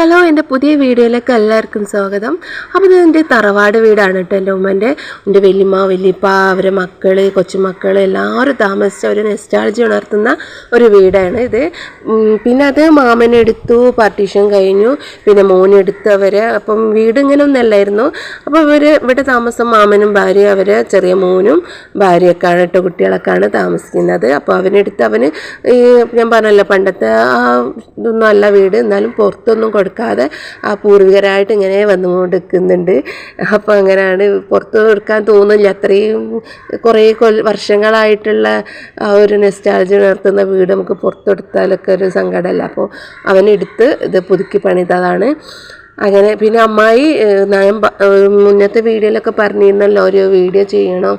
Hello എന്റെ പുതിയ വീഡിയോയിലേക്ക് എല്ലാവർക്കും സ്വാഗതം. അപ്പോൾ ഇത് എന്റെ തറവാട് വീടാണ് കേട്ടോ എന്റെ ഉമ്മന്റെ. എന്റെ വലിയമ്മ വലിയപ്പ അവരെ മക്കൾ കൊച്ചുമക്കൾ എല്ലാവരും താമസിച്ച ഒരു നെസ്റ്റാളജി ഉണർത്തുന്ന ഒരു വീടാണ് ഇത്. പിന്നെ അത് മാമനെടുത്തു പാർട്ടീഷൻ കഴിഞ്ഞു. പിന്നെ മോനെടുത്ത് അവർ അപ്പം വീട് ഇങ്ങനെ ഒന്നല്ലായിരുന്നു. അപ്പോൾ ഇവർ ഇവിടെ താമസം മാമനും ഭാര്യ അവർ ചെറിയ മോനും ഭാര്യയൊക്കെയാണ് കേട്ടോ കുട്ടികളൊക്കെയാണ് താമസിക്കുന്നത്. അപ്പോൾ അവനെടുത്ത് അവന് ഞാൻ പറഞ്ഞല്ലോ പണ്ടത്തെ ആ ഇതൊന്നും അല്ല വീട്. എന്നാലും പുറത്തൊന്നും കൊടുക്കാതെ ആ പൂർവികരായിട്ട് ഇങ്ങനെ വന്നുകൊണ്ടിരിക്കുന്നുണ്ട്. അപ്പോൾ അങ്ങനെയാണ് പുറത്ത് കൊടുക്കാൻ തോന്നില്ല അത്രയും കുറേ കൊല്ല വർഷങ്ങളായിട്ടുള്ള ആ ഒരു നെസ്റ്റാൾജി ഉണർത്തുന്ന വീട് നമുക്ക് പുറത്തെടുത്താലൊക്കെ ഒരു സങ്കടമല്ല. അപ്പോൾ അവനെടുത്ത് ഇത് പുതുക്കി പണിതതാണ്. അങ്ങനെ പിന്നെ അമ്മായി ഞാൻ മുന്നത്തെ വീഡിയോയിലൊക്കെ പറഞ്ഞിരുന്നല്ലോ ഒരു വീഡിയോ ചെയ്യണം.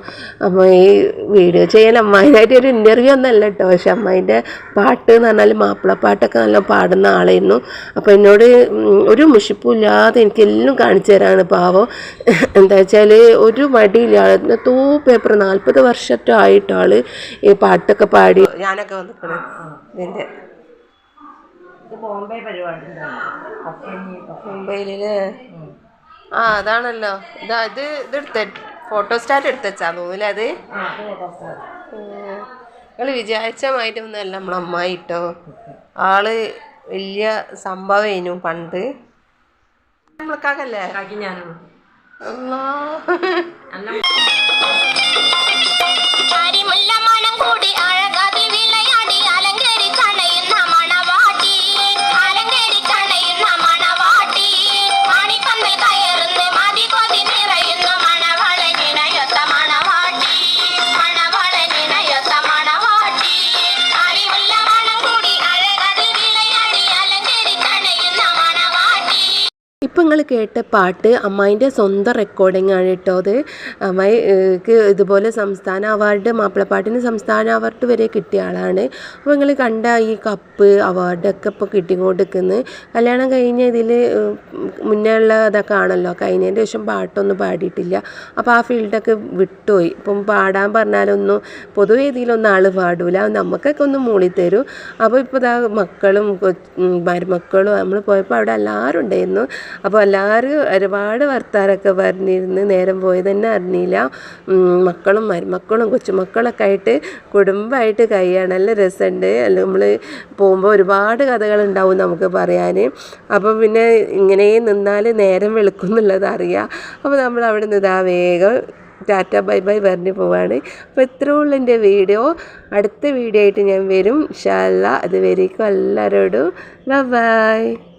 അമ്മായി ഈ വീഡിയോ ചെയ്യാൻ അമ്മായിനായിട്ട് ഒരു ഇന്റർവ്യൂ ഒന്നല്ല കേട്ടോ പക്ഷെ അമ്മായിന്റെ പാട്ട് എന്ന് പറഞ്ഞാൽ മാപ്പിളപ്പാട്ടൊക്കെ നല്ല പാടുന്ന ആളായിരുന്നു. അപ്പോൾ എന്നോട് ഒരു മുഷിപ്പുമില്ലാതെ എനിക്ക് എനിക്കെല്ലാം കാണിച്ചു തരാണ് പാവം. എന്താ വെച്ചാൽ ഒരു മടിയില്ല. തൂ പേപ്പർ നാൽപ്പത് വർഷത്തോ ആയിട്ടാൾ ഈ പാട്ടൊക്കെ പാടി. ഞാനൊക്കെ വന്നിട്ടുണ്ട് ഇതിന്റെ ബോംബെ പരിപാടി ഉണ്ടായിരുന്നു മുംബൈയിൽ? ആ അതാണല്ലോ. ഇതാ ഇത് ഇത് എടുത്ത ഫോട്ടോ സ്റ്റാറ്റ് എടുത്തച്ചാ തോന്നില്ല അത് നിങ്ങൾ വിചാരിച്ച ഒന്നല്ല നമ്മളെ അമ്മായി കേട്ടോ ആൾ വലിയ സംഭവമായിരുന്നു പണ്ട്. നമ്മൾക്കാകല്ലേ അല്ലാ. ഇപ്പം നിങ്ങൾ കേട്ട പാട്ട് അമ്മായിന്റെ സ്വന്തം റെക്കോർഡിംഗ് ആണ് കേട്ടോ അത്. അമ്മായിക്ക് ഇതുപോലെ സംസ്ഥാന അവാർഡ് മാപ്പിളപ്പാട്ടിന് സംസ്ഥാന അവാർഡ് വരെ കിട്ടിയ ആളാണ്. അപ്പോൾ നിങ്ങൾ കണ്ട ഈ കപ്പ് അവാർഡൊക്കെ ഇപ്പോൾ കിട്ടിക്കൊണ്ടിരിക്കുന്നത് കല്യാണം കഴിഞ്ഞ ഇതിൽ മുന്നേ ഉള്ള ഇതൊക്കെ ആണല്ലോ. കഴിഞ്ഞതിന്റെ ശേഷം പാട്ടൊന്നും പാടിയിട്ടില്ല. അപ്പോൾ ആ ഫീൽഡൊക്കെ വിട്ടുപോയി. ഇപ്പം പാടാൻ പറഞ്ഞാലൊന്നും പൊതുവേ ഇതിലൊന്നും ആൾ പാടൂല. നമുക്കൊക്കെ ഒന്ന് മൂളിത്തരും അപ്പോൾ ഇപ്പോൾ ഇതാ മക്കളും മരുമക്കളും നമ്മൾ പോയപ്പോൾ അവിടെ എല്ലാവരും ഉണ്ടായിരുന്നു. അപ്പോൾ എല്ലാവരും ഒരുപാട് വർത്താനൊക്കെ പറഞ്ഞിരുന്ന്. നേരം പോയി തന്നെ അറിഞ്ഞില്ല മക്കളും മരുമക്കളും കൊച്ചുമക്കളൊക്കെ ആയിട്ട് കുടുംബമായിട്ട് കഴിയാണ്. നല്ല രസമുണ്ട് അല്ല നമ്മൾ പോകുമ്പോൾ ഒരുപാട് കഥകളുണ്ടാവും നമുക്ക് പറയാൻ അപ്പോൾ പിന്നെ ഇങ്ങനെ നിന്നാൽ നേരം വെളുക്കും എന്നുള്ളത് അറിയാം. അപ്പോൾ നമ്മൾ അവിടെ നിന്ന് ഇതാ വേഗം ടാറ്റ ബൈ ബൈ പറഞ്ഞ് പോവാണ്. അപ്പോൾ ഇത്രേ ഉള്ളൂ എന്റെ വീഡിയോ. അടുത്ത വീഡിയോ ആയിട്ട് ഞാൻ വരും. ഷാല്ല അതുവരേക്കും എല്ലാവരോടും ബൈ.